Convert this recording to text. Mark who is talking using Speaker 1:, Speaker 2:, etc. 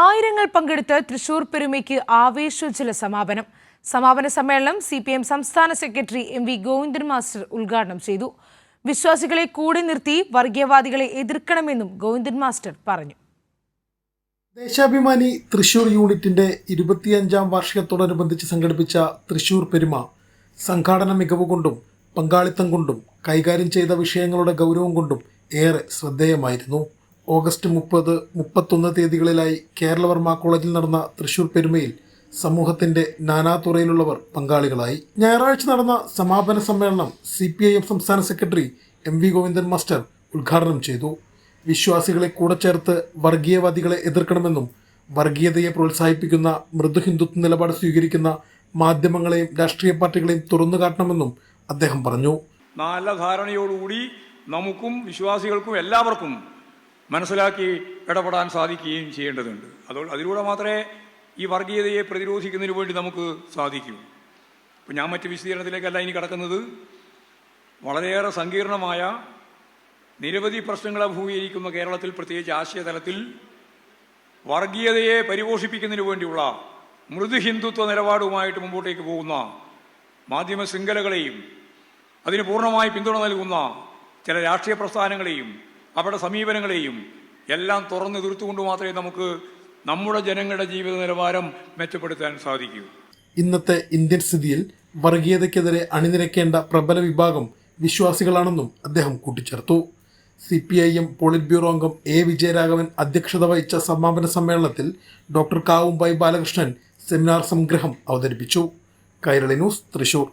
Speaker 1: ആയിരങ്ങൾ പങ്കെടുത്ത് തൃശൂർ പെരുമയ്ക്ക് ആവേശോജ്വല സമാപനം. സമാപന സമ്മേളനം സി പി എം സംസ്ഥാന secretary M V Govindan master ഉദ്ഘാടനം ചെയ്തു. വിശ്വാസികളെ കൂടെ നിർത്തി വർഗീയവാദികളെ എതിർക്കണമെന്നും ഗോവിന്ദൻ മാസ്റ്റർ പറഞ്ഞു.
Speaker 2: ദേശാഭിമാനി തൃശൂർ യൂണിറ്റിന്റെ ഇരുപത്തിയഞ്ചാം വാർഷികത്തോടനുബന്ധിച്ച് സംഘടിപ്പിച്ച തൃശൂർ പെരുമ സംഘാടന മികവ് കൊണ്ടും പങ്കാളിത്തം കൊണ്ടും കൈകാര്യം ചെയ്ത വിഷയങ്ങളുടെ ഗൗരവം കൊണ്ടും ഏറെ ശ്രദ്ധേയമായിരുന്നു. ഓഗസ്റ്റ് മുപ്പത് മുപ്പത്തൊന്ന് തീയതികളിലായി കേരളവർമ്മ കോളേജിൽ നടന്ന തൃശൂർ പെരുമയിൽ സമൂഹത്തിന്റെ നാനാതുറയിലുള്ളവർ പങ്കാളികളായി. ഞായറാഴ്ച നടന്ന സമാപന സമ്മേളനം സി പി ഐ എം സംസ്ഥാന secretary M V Govindan master ഉദ്ഘാടനം ചെയ്തു. വിശ്വാസികളെ കൂടെ ചേർത്ത് വർഗീയവാദികളെ എതിർക്കണമെന്നും വർഗീയതയെ പ്രോത്സാഹിപ്പിക്കുന്ന മൃദു ഹിന്ദുത്വ നിലപാട് സ്വീകരിക്കുന്ന മാധ്യമങ്ങളെയും രാഷ്ട്രീയ പാർട്ടികളെയും തുറന്നു കാട്ടണമെന്നും അദ്ദേഹം പറഞ്ഞു.
Speaker 3: നല്ല ധാരണയോടുകൂടി നമുക്കും വിശ്വാസികൾക്കും എല്ലാവർക്കും മനസ്സിലാക്കി ഇടപെടാൻ സാധിക്കുകയും ചെയ്യേണ്ടതുണ്ട്. അതോ അതിലൂടെ മാത്രമേ ഈ വർഗീയതയെ പ്രതിരോധിക്കുന്നതിന് വേണ്ടി നമുക്ക് സാധിക്കൂ. ഇപ്പം ഞാൻ മറ്റ് വിശദീകരണത്തിലേക്കല്ല ഇനി കിടക്കുന്നത്. വളരെയേറെ സങ്കീർണമായ നിരവധി പ്രശ്നങ്ങൾ അഭിമുഖീകരിക്കുന്ന കേരളത്തിൽ പ്രത്യേകിച്ച് ആശയതലത്തിൽ വർഗീയതയെ പരിപോഷിപ്പിക്കുന്നതിന് വേണ്ടിയുള്ള മൃദു ഹിന്ദുത്വ നിലപാടുമായിട്ട് മുമ്പോട്ടേക്ക് പോകുന്ന മാധ്യമ ശൃംഖലകളെയും അതിന് പൂർണമായി പിന്തുണ നൽകുന്ന ചില രാഷ്ട്രീയ പ്രസ്ഥാനങ്ങളെയും അവരുടെ സമീപനങ്ങളെയും എല്ലാം തുറന്നു തീർത്തുകൊണ്ട് മാത്രമേ നമുക്ക് നമ്മുടെ ജനങ്ങളുടെ ജീവിത നിലവാരം മെച്ചപ്പെടുത്താൻ സാധിക്കൂ.
Speaker 2: ഇന്നത്തെ ഇന്ത്യൻ സ്ഥിതിയിൽ വർഗീയതയ്ക്കെതിരെ അണിനിരക്കേണ്ട പ്രബല വിഭാഗം വിശ്വാസികളാണെന്നും അദ്ദേഹം കൂട്ടിച്ചേർത്തു. C P I M polit bureau അംഗം എ വിജയരാഘവൻ അധ്യക്ഷത വഹിച്ച സമാപന സമ്മേളനത്തിൽ ഡോക്ടർ കാവുംബായി ബാലകൃഷ്ണൻ സെമിനാർ സംഗ്രഹം അവതരിപ്പിച്ചു. കൈരളി ന്യൂസ് തൃശൂർ.